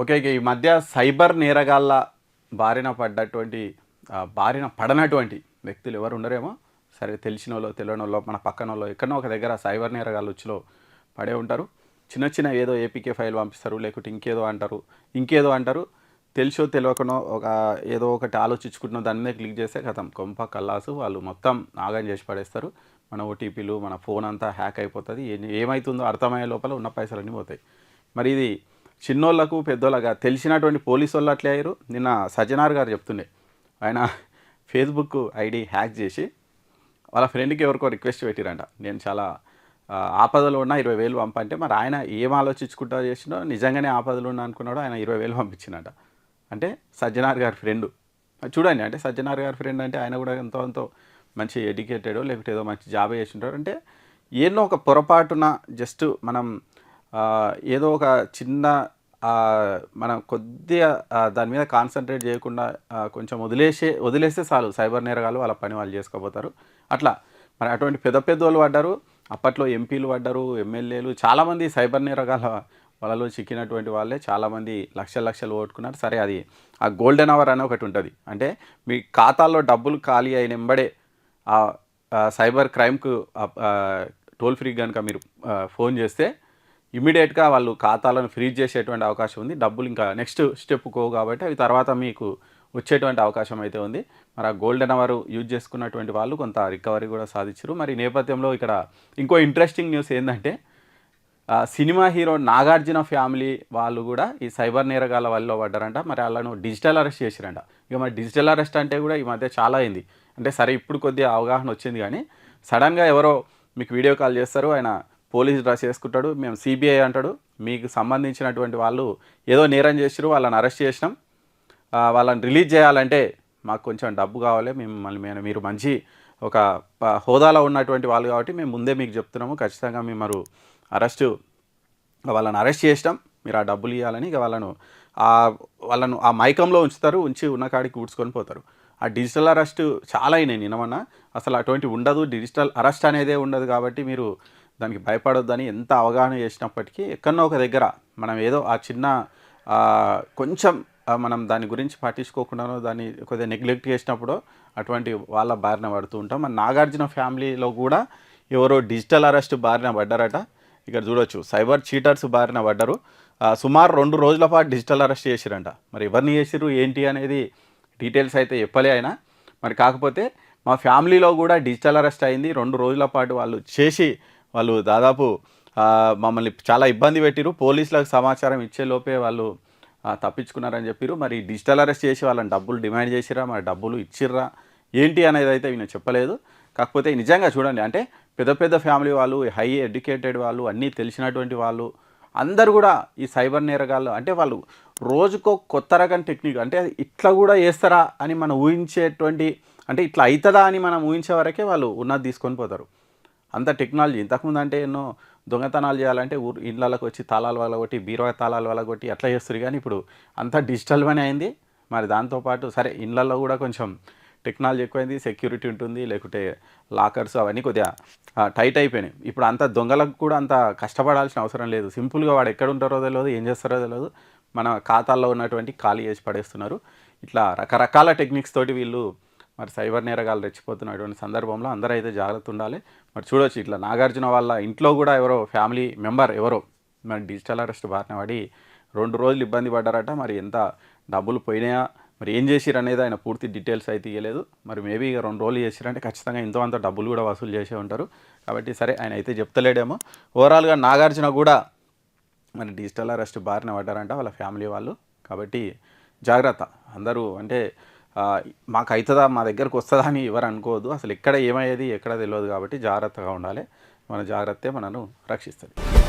Okay ఈ మధ్య cyber నేరగాళ్ళ బారిన పడ్డటువంటి బారిన పడనటువంటి వ్యక్తులు ఎవరు ఉండరేమో సరే తెలిసిన వాళ్ళు తెలియని వాళ్ళు మన పక్కన వాళ్ళు ఎక్కడో ఒక దగ్గర సైబర్ నేరగాళ్ళు ఉచ్చులో పడే ఉంటారు. చిన్న చిన్న ఏదో ఏపీకే ఫైల్ పంపిస్తారు లేకుంటే ఇంకేదో అంటారు. ఇంకేదో అంటారు. తెలిసో తెలియకనో ఒక ఏదో ఒకటి ఆలోచించుకుంటున్న దాని మీద క్లిక్ చేస్తే కథం. కొంప కల్లాసు వాళ్ళు మొత్తం నాగం చేసి పడేస్తారు. మన ఓటీపీలు మన ఫోన్ అంతా హ్యాక్ అయిపోతుంది. ఏమవుతుందో అర్థమయ్యే లోపల ఉన్న పైసలన్నీ పోతాయి. మరి ఇది చిన్నోళ్ళకు పెద్దోళ్ళగా తెలిసినటువంటి పోలీసు వాళ్ళు అట్లే అయ్యారు. నిన్న సజ్జనార్ గారు చెప్తుండే ఆయన ఫేస్బుక్ ఐడి హ్యాక్ చేసి వాళ్ళ ఫ్రెండ్కి ఎవరికో రిక్వెస్ట్ పెట్టిరంట. నేను చాలా ఆపదలో ఉన్న ఇరవై వేలు పంపంటే మరి ఆయన ఏం ఆలోచించుకుంటా చేసినో నిజంగానే ఆపదలు ఉన్నా అనుకున్నాడో ఆయన ఇరవై వేలు పంపించినట అంటే సజ్జనార్ గారి ఫ్రెండ్. చూడండి అంటే సజ్జనార్ గారి ఫ్రెండ్ అంటే ఆయన కూడా ఎంతో ఎంతో మంచి ఎడ్యుకేటెడ్ లేకపోతే ఏదో మంచి జాబ్ చేసి ఉంటాడు అంటే ఏదో ఒక పొరపాటున జస్ట్ మనం ఏదో ఒక చిన్న మనం కొద్దిగా దాని మీద కాన్సన్ట్రేట్ చేయకుండా కొంచెం వదిలేసే వదిలేస్తే చాలు. సైబర్ నేరగాలు వాళ్ళ పని వాళ్ళు చేసుకోపోతారు అట్లా మరి అటువంటి పెద్ద పెద్ద వాళ్ళు పడ్డారు. అప్పట్లో ఎంపీలు పడ్డారు ఎమ్మెల్యేలు. చాలామంది సైబర్ నేరగాల వాళ్ళలో చిక్కినటువంటి వాళ్ళే. చాలామంది లక్షల లక్షలు ఓట్టుకున్నారు సరే అది ఆ గోల్డెన్ అవర్ అని ఒకటి ఉంటుంది. అంటే మీ ఖాతాల్లో డబ్బులు ఖాళీ అయిన వెంబడే ఆ సైబర్ క్రైమ్కు టోల్ ఫ్రీ కనుక మీరు ఫోన్ చేస్తే ఇమీడియట్గా వాళ్ళు ఖాతాలను ఫ్రీజ్ చేసేటువంటి అవకాశం ఉంది. డబ్బులు ఇంకా నెక్స్ట్ స్టెప్ కో కాబట్టి అవి తర్వాత మీకు వచ్చేటువంటి అవకాశం అయితే ఉంది. మరి ఆ గోల్డెన్ అవర్ యూజ్ చేసుకున్నటువంటి వాళ్ళు కొంత రికవరీ కూడా సాధించారు. మరి నేపథ్యంలో ఇక్కడ ఇంకో ఇంట్రెస్టింగ్ న్యూస్ ఏంటంటే సినిమా హీరో నాగార్జున ఫ్యామిలీ వాళ్ళు కూడా ఈ సైబర్ నేరగాల వల్ల పడ్డారంట. మరి వాళ్ళను డిజిటల్ అరెస్ట్ చేసిరంట ఇక మరి డిజిటల్ అరెస్ట్ అంటే కూడా ఈ మధ్య చాలా అయింది. అంటే సరే ఇప్పుడు కొద్దిగా అవగాహన వచ్చింది కానీ సడన్గా ఎవరో మీకు వీడియో కాల్ చేస్తారు. ఆయన పోలీస్ డ్రెస్ వేసుకుంటాడు మేము సిబిఐ అంటాడు. మీకు సంబంధించినటువంటి వాళ్ళు ఏదో నేరం చేసిరు వాళ్ళని అరెస్ట్ చేసినాం. వాళ్ళని రిలీజ్ చేయాలంటే మాకు కొంచెం డబ్బు కావాలి మిమ్మల్ని మేము మీరు మంచి ఒక ప- హోదాలో ఉన్నటువంటి వాళ్ళు కాబట్టి మేము ముందే మీకు చెప్తున్నాము. ఖచ్చితంగా మేము మరి అరెస్టు వాళ్ళని అరెస్ట్ చేసినాం. మీరు ఆ డబ్బులు ఇవ్వాలని ఇక వాళ్ళను ఆ వాళ్ళను ఆ మైకంలో ఉంచుతారు ఉంచి ఉన్న కాడికి ఊడ్చుకొని పోతారు. ఆ డిజిటల్ అరెస్ట్ చాలా అయినాయి నిన్నమన్నా అసలు అటువంటి ఉండదు. డిజిటల్ అరెస్ట్ అనేదే ఉండదు కాబట్టి మీరు దానికి భయపడొద్దని ఎంత అవగాహన చేసినప్పటికీ ఎక్కడో ఒక దగ్గర మనం ఏదో ఆ చిన్న కొంచెం మనం దాని గురించి పట్టించుకోకుండానో దాన్ని కొద్దిగా నెగ్లెక్ట్ చేసినప్పుడు అటువంటి వాళ్ళ బారిన పడుతూ ఉంటాం. మన నాగార్జున ఫ్యామిలీలో కూడా ఎవరో డిజిటల్ అరెస్ట్ బారిన పడ్డారట. ఇక్కడ చూడొచ్చు సైబర్ చీటర్స్ బారిన పడ్డారు. సుమారు రెండు రోజుల పాటు డిజిటల్ అరెస్ట్ చేసిరంట. మరి ఎవరిని చేసిరు ఏంటి అనేది డీటెయిల్స్ అయితే చెప్పలే ఆయన. మరి కాకపోతే మా ఫ్యామిలీలో కూడా డిజిటల్ అరెస్ట్ అయింది. రెండు రోజుల పాటు వాళ్ళు చేసి వాళ్ళు దాదాపు మమ్మల్ని చాలా ఇబ్బంది పెట్టిరు. పోలీసులకు సమాచారం ఇచ్చేలోపే వాళ్ళు తప్పించుకున్నారని చెప్పిరు. మరి డిజిటల్ అరెస్ట్ చేసి వాళ్ళని డబ్బులు డిమాండ్ చేసిరా మరి డబ్బులు ఇచ్చిర్రా? ఏంటి అనేది అయితే ఈయన చెప్పలేదు. కాకపోతే నిజంగా చూడండి అంటే పెద్ద పెద్ద ఫ్యామిలీ వాళ్ళు హై ఎడ్యుకేటెడ్ వాళ్ళు అన్నీ తెలిసినటువంటి వాళ్ళు అందరు కూడా ఈ సైబర్ నేరగాళ్ళు అంటే వాళ్ళు రోజుకో కొత్త రకం టెక్నిక్ అంటే ఇట్లా కూడా చేస్తారా అని మనం ఊహించేటువంటి అంటే ఇట్లా అవుతుందా అని మనం ఊహించే వరకే వాళ్ళు ఉన్నది తీసుకొని పోతారు. అంత టెక్నాలజీ ఇంతకుముందు అంటే ఎన్నో దొంగతనాలు చేయాలంటే ఊరు ఇళ్ళకి వచ్చి తాళాలు వలగొట్టి బీరువా తాళాలు కొట్టి అట్లా చేస్తారు కానీ ఇప్పుడు అంతా డిజిటల్ పని అయింది. మరి దాంతోపాటు సరే ఇళ్ళల్లో కూడా కొంచెం టెక్నాలజీ ఎక్కువైంది సెక్యూరిటీ ఉంటుంది లేకుంటే లాకర్స్ అవన్నీ కొద్దిగా టైట్ అయిపోయినాయి. ఇప్పుడు అంత దొంగలకు కూడా అంత కష్టపడాల్సిన అవసరం లేదు. సింపుల్గా వాడు ఎక్కడ ఉంటారో తెలియదు ఏం చేస్తారో తెలియదు మన ఖాతాల్లో ఉన్నటువంటి ఖాళీ చేసి పడేస్తున్నారు. ఇట్లా రకరకాల టెక్నిక్స్ తోటి వీళ్ళు మరి సైబర్ నేరగాలు రెచ్చిపోతున్నటువంటి సందర్భంలో అందరూ అయితే జాగ్రత్త ఉండాలి. మరి చూడొచ్చు ఇట్లా నాగార్జున వాళ్ళ ఇంట్లో కూడా ఎవరో ఫ్యామిలీ మెంబర్ ఎవరో మరి డిజిటల్ అరెస్ట్ బారిన పడి రెండు రోజులు ఇబ్బంది పడ్డారట. మరి ఎంత డబ్బులు పోయినాయా? మరి ఏం చేసిరు అనేది ఆయన పూర్తి డీటెయిల్స్ అయితే ఇవ్వలేదు మరి మేబీ ఇక రెండు రోజులు చేసిరంటే ఖచ్చితంగా ఎంతో అంత డబ్బులు కూడా వసూలు చేసే ఉంటారు. కాబట్టి సరే ఆయన అయితే చెప్తలేడేమో. ఓవరాల్గా నాగార్జున కూడా మరి డిజిటల్ అరెస్ట్ బారిన పడ్డారంట వాళ్ళ ఫ్యామిలీ వాళ్ళు. కాబట్టి జాగ్రత్త. అందరూ అంటే మాకు అవుతుందా మా దగ్గరకు వస్తుందా అని ఎవరు అనుకోవద్దు. అసలు ఎక్కడ ఏమయ్యేది ఎక్కడ తెలియదు కాబట్టి జాగ్రత్తగా ఉండాలి. మన జాగ్రత్తే మనను రక్షిస్తుంది.